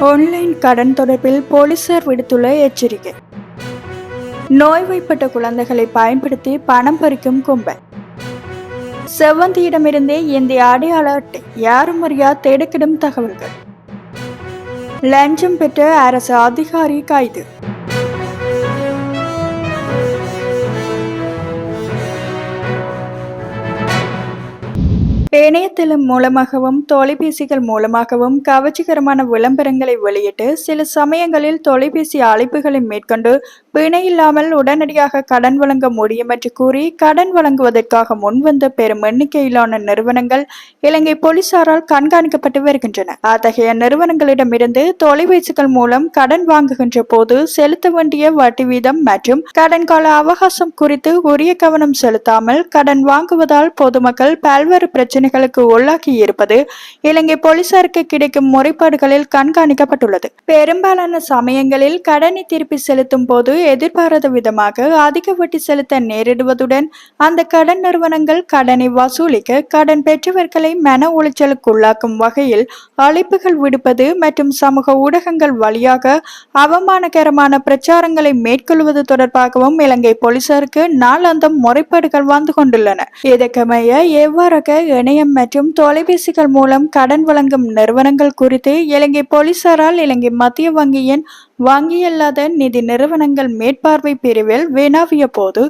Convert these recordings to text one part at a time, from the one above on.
Online கடன் தொடர்பில் போலீசார் விடுத்துள்ள எச்சரிக்கை. நோய்வாய்ப்பட்ட குழந்தைகளை பயன்படுத்தி பணம் பறிக்கும் கும்பல். செவ்வந்தியிடமிருந்தே இந்திய அடையாள அட்டை யாரும் அறியா தேடுக்கிடும் தகவல்கள். லஞ்சம் பெற்ற அரசு அதிகாரி கைது. இணையதளம் மூலமாகவும் தொலைபேசிகள் மூலமாகவும் கவர்ச்சிகரமான விளம்பரங்களை வெளியிட்டு சில சமயங்களில் தொலைபேசி அழைப்புகளை மேற்கொண்டு பிணை இல்லாமல் உடனடியாக கடன் வழங்க முடியும் என்று கூறி கடன் வழங்குவதற்காக முன்வந்த பெரும் எண்ணிக்கையிலான நிறுவனங்கள் இலங்கை போலீசாரால் கண்காணிக்கப்பட்டு வருகின்றன. அத்தகைய நிறுவனங்களிடமிருந்து தொலைபேசிகள் மூலம் கடன் வாங்குகின்ற போது செலுத்த வேண்டிய வட்டி வீதம் மற்றும் கடன் கால அவகாசம் குறித்து உரிய கவனம் செலுத்தாமல் கடன் வாங்குவதால் பொதுமக்கள் பல்வேறு பிரச்சனைகளுக்கு உள்ளாகி இருப்பது இலங்கை போலீசாருக்கு கிடைக்கும் முறைப்பாடுகளில் கண்காணிக்கப்பட்டுள்ளது. பெரும்பாலான சமயங்களில் கடனை திருப்பி செலுத்தும் போது எதிர்பாராத விதமாக அதிக வட்டி செலுத்த நேரிடுவதுடன் அந்த கடன் நிறுவனங்கள் கடனை வசூலிக்க கடன் பெற்றவர்களை மன உளைச்சலுக்கு உள்ளாக்கும் வகையில் அழைப்புகள் விடுப்பது மற்றும் சமூக ஊடகங்கள் வழியாக அவமானகரமான பிரச்சாரங்களை மேற்கொள்வது தொடர்பாகவும் இலங்கை போலீசாருக்கு நாளாந்தம் முறைப்பாடுகள் வந்து கொண்டுள்ளன. இதற்கமைய எவ்வாறாக இணையம் மற்றும் தொலைபேசிகள் மூலம் கடன் வழங்கும் நிறுவனங்கள் குறித்து இலங்கை போலீசாரால் இலங்கை மத்திய வங்கியின் வங்கியல்லாத நிதி நிறுவனங்கள் மேற்பார்வை பிரிவில் வினாவிய போது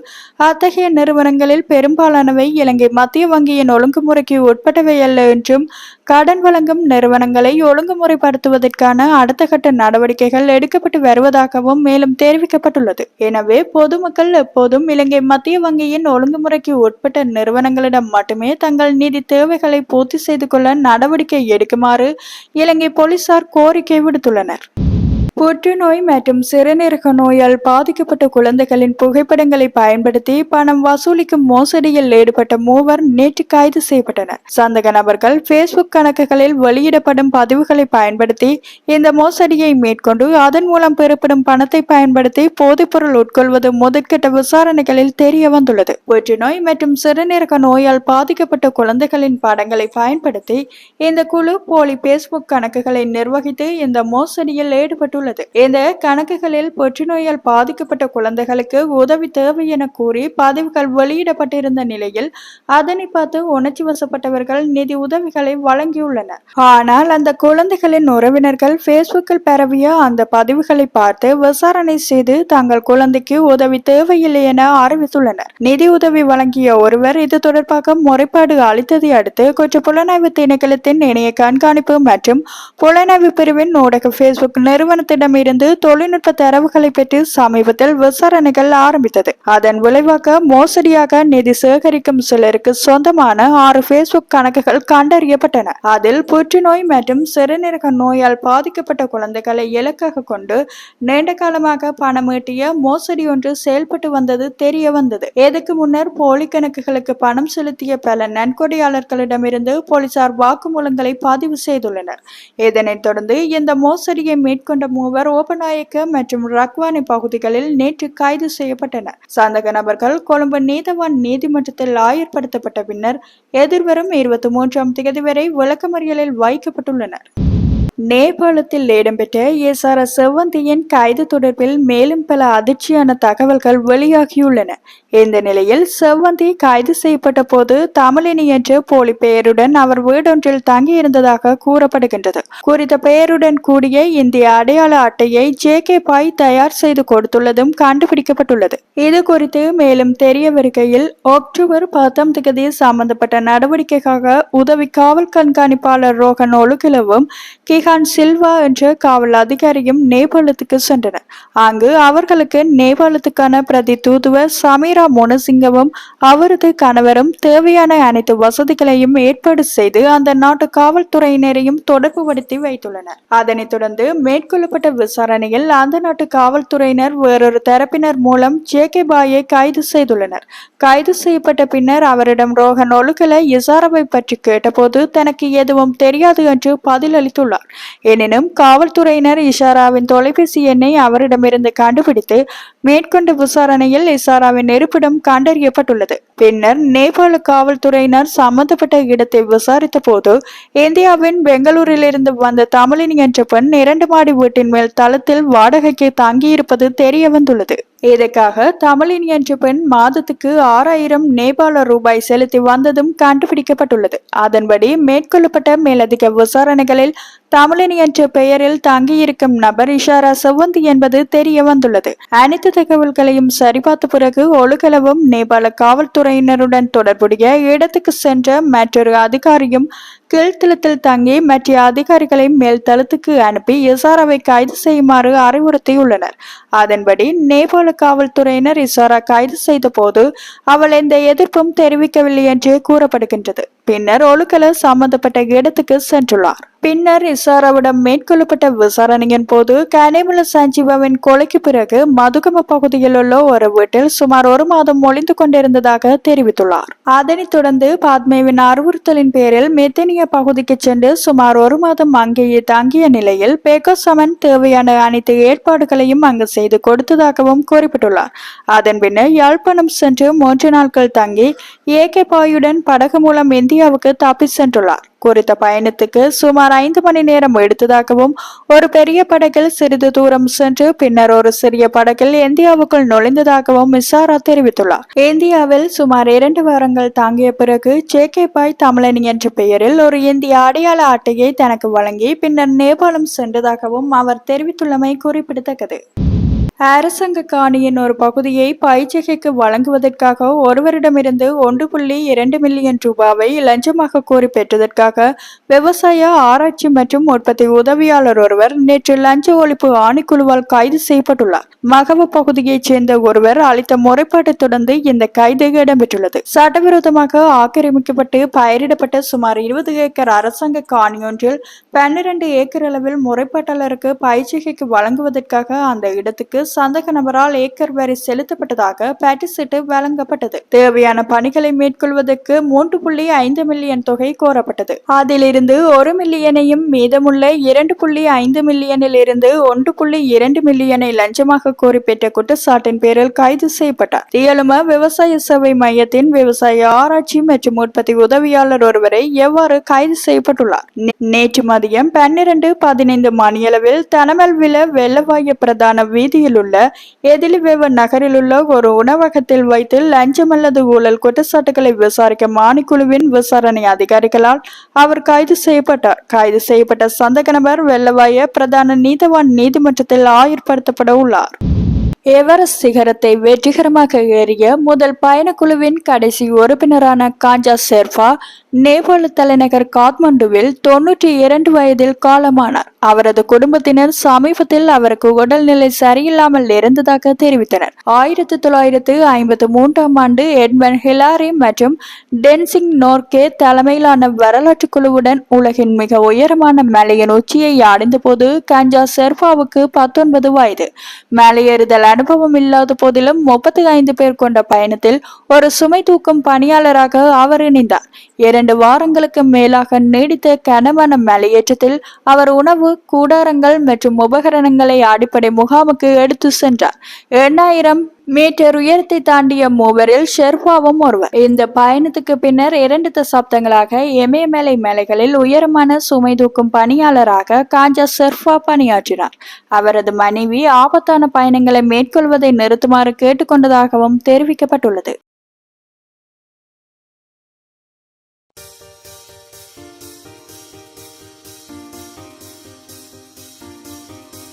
அத்தகைய நிறுவனங்களில் பெரும்பாலானவை இலங்கை மத்திய வங்கியின் ஒழுங்குமுறைக்கு உட்பட்டவை அல்ல என்றும் கடன் வழங்கும் நிறுவனங்களை ஒழுங்குமுறைப்படுத்துவதற்கான அடுத்த கட்ட நடவடிக்கைகள் எடுக்கப்பட்டு வருவதாகவும் மேலும் தெரிவிக்கப்பட்டுள்ளது. எனவே பொதுமக்கள் எப்போதும் இலங்கை மத்திய வங்கியின் ஒழுங்குமுறைக்கு உட்பட்ட நிறுவனங்களிடம் மட்டுமே தங்கள் நிதி தேவைகளை பூர்த்தி செய்து கொள்ள நடவடிக்கை எடுக்குமாறு இலங்கை போலீசார் கோரிக்கை விடுத்துள்ளனர். புற்றுநோய் மற்றும் சிறுநீரக நோயால் பாதிக்கப்பட்ட குழந்தைகளின் புகைப்படங்களை பயன்படுத்தி பணம் வசூலிக்கும் மோசடியில் ஈடுபட்ட மூவர் நேற்று கைது செய்யப்பட்டனர். சந்தக நபர்கள் பேஸ்புக் கணக்குகளில் வெளியிடப்படும் பதிவுகளை பயன்படுத்தி இந்த மோசடியை மேற்கொண்டு அதன் மூலம் பெறப்படும் பணத்தை பயன்படுத்தி போதைப்பொருள் உட்கொள்வது முதற்கட்ட விசாரணைகளில் தெரிய வந்துள்ளது. புற்றுநோய் மற்றும் சிறுநீரக நோயால் பாதிக்கப்பட்ட குழந்தைகளின் படங்களை பயன்படுத்தி இந்த குழு போலி பேஸ்புக் கணக்குகளை நிர்வகித்து இந்த மோசடியில் ஈடுபட்டுள்ளது. உள்ளது. இந்த கணக்குகளில் புற்றுநோயால் பாதிக்கப்பட்ட குழந்தைகளுக்கு உதவி தேவை என கூறி பதிவுகள் வெளியிடப்பட்டிருந்த நிலையில் அதனை பார்த்து உணர்ச்சி வசப்பட்டவர்கள் நிதி உதவிகளை வழங்கியுள்ளனர். ஆனால் அந்த குழந்தைகளின் உறவினர்கள் பேஸ்புக்கில் பரவிய அந்த பதிவுகளை பார்த்து விசாரணை செய்து தங்கள் குழந்தைக்கு உதவி தேவையில்லை என அறிவித்துள்ளனர். நிதி உதவி வழங்கிய ஒருவர் இது தொடர்பாக முறைப்பாடு அளித்ததை அடுத்து குற்ற புலனாய்வு திணைக்களத்தின் இணைய கண்காணிப்பு மற்றும் புலனாய்வு பிரிவின் ஊடக பேஸ்புக் நிறுவனத்தின் அரசிடமிருந்து தொழில்நுட்ப தரவுகளை பெற்று சமீபத்தில் விசாரணைகள் ஆரம்பித்தது. அதன் விளைவாக மோசடியாக நிதி சேகரிக்கும் சிலருக்கு சொந்தமான ஆறு பேஸ்புக் கணக்குகள் கண்டறியப்பட்டன. அதில் புற்றுநோய் மற்றும் சிறுநீரக நோயால் பாதிக்கப்பட்ட குழந்தைகளை இலக்காக கொண்டு நீண்ட காலமாக பணம் ஈட்டிய மோசடி ஒன்று செயல்பட்டு வந்தது தெரிய வந்தது. இதற்கு முன்னர் போலி கணக்குகளுக்கு பணம் செலுத்திய பல நன்கொடையாளர்களிடமிருந்து போலீசார் வாக்குமூலங்களை பதிவு செய்துள்ளனர். இதனைத் தொடர்ந்து இந்த மோசடியை மேற்கொண்ட மூவர் ஓபநாயக்க மற்றும் ரக்வானி பகுதிகளில் நேற்று கைது செய்யப்பட்டனர். சந்தக நபர்கள் கொழும்பு நீதவான் நீதிமன்றத்தில் ஆயர்படுத்தப்பட்ட பின்னர் எதிர்வரும் இருபத்தி மூன்றாம் தேதி வரை விளக்கமறியலில் வைக்கப்பட்டுள்ளனர். நேபாளத்தில் இடம்பெற்ற எஸ்ஆர்எஸ் செவ்வந்தியின் கைது தொடர்பில் மேலும் பல அதிர்ச்சியான தகவல்கள் வெளியாகியுள்ளன. இந்த நிலையில் செவ்வந்தி கைது செய்யப்பட்ட போது தமிழினி என்ற போலி பெயருடன் அவர் வீடொன்றில் தங்கியிருந்ததாக கூறப்படுகின்றது. குறித்த பெயருடன் கூடிய இந்திய அடையாள அட்டையை ஜே கே பாய் தயார் செய்து கொடுத்துள்ளதும் கண்டுபிடிக்கப்பட்டுள்ளது. இது குறித்து மேலும் தெரிய வருகையில் அக்டோபர் பத்தாம் தேதி சம்பந்தப்பட்ட நடவடிக்கைக்காக உதவி காவல் கண்காணிப்பாளர் ரோகன் ஒழுகிலவும் ஸ்ரீகாந்த் சில்வா என்ற காவல் அதிகாரியும் நேபாளத்துக்கு சென்றனர். அங்கு அவர்களுக்கு நேபாளத்துக்கான பிரதி தூதுவர் சமீரா மோனசிங்கவும் அவரது கணவரும் தேவையான அனைத்து வசதிகளையும் ஏற்பாடு செய்து அந்த நாட்டு காவல்துறையினரையும் தொடர்புபடுத்தி வைத்துள்ளனர். அதனைத் தொடர்ந்து மேற்கொள்ளப்பட்ட விசாரணையில் அந்த நாட்டு காவல்துறையினர் வேறொரு தரப்பினர் மூலம் ஜே கே பாயை கைது செய்துள்ளனர். கைது செய்யப்பட்ட பின்னர் அவரிடம் ரோகன் ஒழுகலை இசாரவை பற்றி கேட்டபோது தனக்கு எதுவும் தெரியாது என்று பதிலளித்துள்ளார். எனினும் காவல்துறையினர் இஷாராவின் தொலைபேசி எண்ணை அவரிடமிருந்து கண்டுபிடித்து மேற்கொண்ட விசாரணையில் இஷாராவின் இருப்பிடம் கண்டறியப்பட்டுள்ளது. பின்னர் நேபாள காவல்துறையினர் சம்பந்தப்பட்ட இடத்தை விசாரித்த போது இந்தியாவின் பெங்களூரிலிருந்து வந்த தமிழினி என்ற பெண் இரண்டு மாடி வீட்டின் மேல் தளத்தில் வாடகைக்கு தங்கியிருப்பது தெரிய வந்துள்ளது இதற்காக தமிழினி என்ற பெண் மாதத்துக்கு ஆறாயிரம் நேபாள ரூபாய் செலுத்தி வந்ததும் கண்டுபிடிக்கப்பட்டுள்ளது. அதன்படி மேற்கொள்ளப்பட்ட மேலதிக விசாரணைகளில் கமலினி என்ற பெயரில் தங்கியிருக்கும் நபர் இஷாரா செவ்வந்தி என்பது தெரிய வந்துள்ளது. அனைத்து தகவல்களையும் சரிபார்த்த பிறகு ஒழுகலவும் நேபாள காவல்துறையினருடன் தொடர்புடைய இடத்துக்கு சென்ற மற்றொரு அதிகாரியும் கீழ்த்தளத்தில் தங்கி மற்ற அதிகாரிகளை மேல் தளத்துக்கு அனுப்பி இசாராவை கைது செய்யுமாறு அறிவுறுத்தியுள்ளனர். அதன்படி நேபாள காவல்துறையினர் இசாரா கைது செய்த போது அவள் எந்த எதிர்ப்பும் தெரிவிக்கவில்லை என்று கூறப்படுகின்றது. பின்னர் ஒழுக்கல சம்பந்தப்பட்ட இடத்துக்கு சென்றுள்ளார். பின்னர் இசாராவிடம் மேற்கொள்ளப்பட்ட விசாரணையின் போது கனிமல சஞ்சீவாவின் கொலைக்கு பிறகு மதுகம பகுதியில் உள்ள ஒரு வீட்டில் சுமார் ஒரு மாதம் ஒளிந்து கொண்டிருந்ததாக தெரிவித்துள்ளார். அதனைத் தொடர்ந்து பாத்மேவின் அறிவுறுத்தலின் பேரில் மெத்தனிய பகுதிக்கு சென்று சுமார் ஒரு மாதம் அங்கேயே தங்கிய நிலையில் பேகோசமன் தேவையான அனைத்து ஏற்பாடுகளையும் அங்கு செய்து கொடுத்ததாகவும் குறிப்பிட்டுள்ளார். அதன் பின்னர் யாழ்ப்பாணம் சென்று மூன்று நாட்கள் தங்கி ஏகே பாயுடன் படகு மூலம் இந்தியாவுக்கு தப்பி சென்றுள்ளார். குறித்த பயணத்துக்கு சுமார் ஐந்து மணி நேரம் எடுத்ததாகவும் ஒரு பெரிய படகில் சிறிது தூரம் சென்று பின்னர் ஒரு சிறிய படகில் இந்தியாவுக்குள் நுழைந்ததாகவும் மிசாரா தெரிவித்துள்ளார். இந்தியாவில் சுமார் இரண்டு வாரங்கள் தாங்கிய பிறகு ஜே கே பாய் தமிழனி என்ற பெயரில் ஒரு இந்திய அடையாள அட்டையை தனக்கு வழங்கி பின்னர் நேபாளம் சென்றதாகவும் அவர் தெரிவித்துள்ளமை குறிப்பிடத்தக்கது. அரசாங்க காணியின் ஒரு பகுதியை பயிற்சிகைக்கு வழங்குவதற்காக ஒருவரிடமிருந்து ஒன்று புள்ளி இரண்டு மில்லியன் ரூபாவை லஞ்சமாக கோரி பெற்றதற்காக விவசாய ஆராய்ச்சி மற்றும் உற்பத்தி உதவியாளர் ஒருவர் நேற்று லஞ்ச ஒழிப்பு ஆணைக்குழுவால் கைது செய்யப்பட்டுள்ளார். மகவ பகுதியைச் சேர்ந்த ஒருவர் அளித்த முறைப்பாட்டை தொடர்ந்து இந்த கைது இடம்பெற்றுள்ளது. சட்டவிரோதமாக ஆக்கிரமிக்கப்பட்டு பயிரிடப்பட்ட சுமார் இருபது ஏக்கர் அரசாங்க காணியொன்றில் பன்னிரண்டு ஏக்கர் அளவில் முறைப்பாட்டாளருக்கு பயிற்சிகைக்கு வழங்குவதற்காக அந்த இடத்துக்கு சந்தக நபரால் ஏக்கர் வரி செலுத்தப்பட்டதாக பேட்டிசிட்டு வழங்கப்பட்டது. தேவையான பணிகளை மேற்கொள்வதற்கு மூன்று புள்ளி ஐந்து மில்லியன் தொகை கோரப்பட்டது. அதிலிருந்து ஒரு மில்லியனையும் மீதமுள்ள இரண்டு புள்ளி ஐந்து மில்லியனில் இருந்து ஒன்று புள்ளி இரண்டு மில்லியனை லஞ்சமாக கோரி பெற்ற குற்றச்சாட்டின் பேரில் கைது செய்யப்பட்டார். தியலும விவசாய சேவை மையத்தின் விவசாய ஆராய்ச்சி மற்றும் உற்பத்தி உதவியாளர் ஒருவரை எவ்வாறு கைது செய்யப்பட்டுள்ளார்? நேற்று மதியம் பன்னிரண்டு பதினைந்து மணியளவில் தனமல்வில வெள்ளவாய பிரதான வீதியில் உள்ள எதிலிவேவ நகரில் உள்ள ஒரு உணவகத்தில் வைத்து லஞ்சம் அல்லது ஊழல் குற்றச்சாட்டுகளை விசாரிக்க மானிக்குழுவின் விசாரணை அதிகாரிகளால் அவர் கைது செய்யப்பட்டார் கைது செய்யப்பட்ட சந்தக நபர் வெள்ளவாய பிரதான நீதவான் நீதிமன்றத்தில் ஆயுர்படுத்தப்பட உள்ளார். எவரெஸ்ட் சிகரத்தை வெற்றிகரமாக ஏறிய முதல் பயணக்குழுவின் கடைசி உறுப்பினரான காஞ்சா ஷெர்பா நேபாள தலைநகர் காத்மண்டுவில் தொன்னூற்றி இரண்டு வயதில் காலமானார். அவரது குடும்பத்தினர் சமீபத்தில் அவருக்கு உடல்நிலை சரியில்லாமல் இருந்ததாக தெரிவித்தனர். ஆயிரத்தி தொள்ளாயிரத்து ஐம்பத்து மூன்றாம் ஆண்டு எட்மன் ஹிலாரி மற்றும் டென்சிங் நோர்கே தலைமையிலான வரலாற்று குழுவுடன் உலகின் மிக உயரமான மலையின் உச்சியை அடைந்தபோது காஞ்சா ஷெர்பாவுக்கு பத்தொன்பது வயது. மலையேறுதல் அனுபவம் இல்லாத போதிலும் முப்பத்தி ஐந்து பேர் கொண்ட பயணத்தில் ஒரு சுமை தூக்கும் பணியாளராக அவர் இணைந்தார். இரண்டு வாரங்களுக்கு மேலாக நீடித்த கனமான மலையேற்றத்தில் அவர் உணவு கூடாரங்கள் மற்றும் உபகரணங்களை அடிப்படை முகாமுக்கு எடுத்து சென்றார். எண்ணாயிரம் மீட்டர் உயரத்தை தாண்டிய மூவரில் ஷெர்பாவும் ஒருவர். இந்த பயணத்துக்கு பின்னர் இரண்டு தசாப்தங்களாக இமயமலை மேலைகளில் உயரமான சுமை தூக்கும் பணியாளராக காஞ்சா ஷெர்பா பணியாற்றினார். அவரது மனைவி ஆபத்தான பயணங்களை மேற்கொள்வதை நிறுத்துமாறு கேட்டுக்கொண்டதாகவும் தெரிவிக்கப்பட்டுள்ளது.